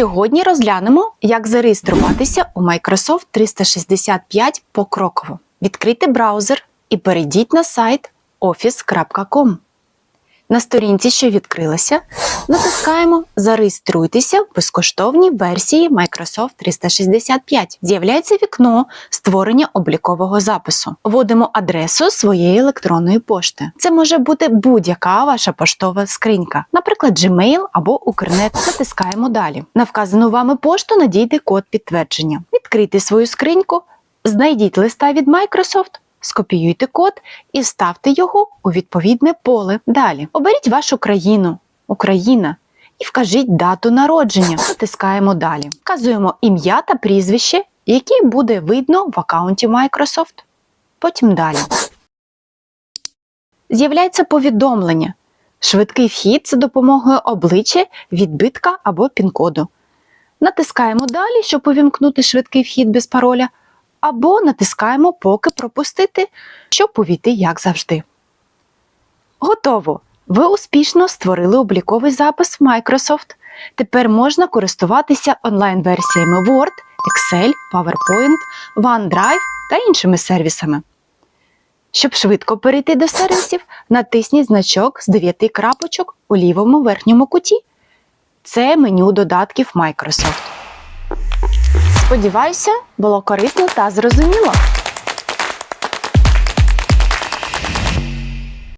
Сьогодні розглянемо, як зареєструватися у Microsoft 365 покроково. Відкрийте браузер і перейдіть на сайт office.com. На сторінці, що відкрилася, натискаємо Зареєструйтеся в безкоштовній версії Microsoft 365. З'являється вікно створення облікового запису. Вводимо адресу своєї електронної пошти. Це може бути будь-яка ваша поштова скринька, наприклад, Gmail або Укрнет. Натискаємо далі. На вказану вами пошту надійде код підтвердження. Відкрийте свою скриньку, знайдіть листа від Microsoft. Скопіюйте код і вставте його у відповідне поле. Далі оберіть вашу країну, Україна, і вкажіть дату народження. Натискаємо далі. Вказуємо ім'я та прізвище, яке буде видно в аккаунті Microsoft. Потім далі. З'являється повідомлення. Швидкий вхід за допомогою обличчя, відбитка або пін-коду. Натискаємо далі, щоб увімкнути швидкий вхід без пароля або натискаємо Поки пропустити, щоб увійти, як завжди. Готово! Ви успішно створили обліковий запис в Microsoft. Тепер можна користуватися онлайн-версіями Word, Excel, PowerPoint, OneDrive та іншими сервісами. Щоб швидко перейти до сервісів, натисніть значок з 9 крапочок у лівому верхньому куті. Це меню додатків Microsoft. Сподіваюся, було корисно та зрозуміло.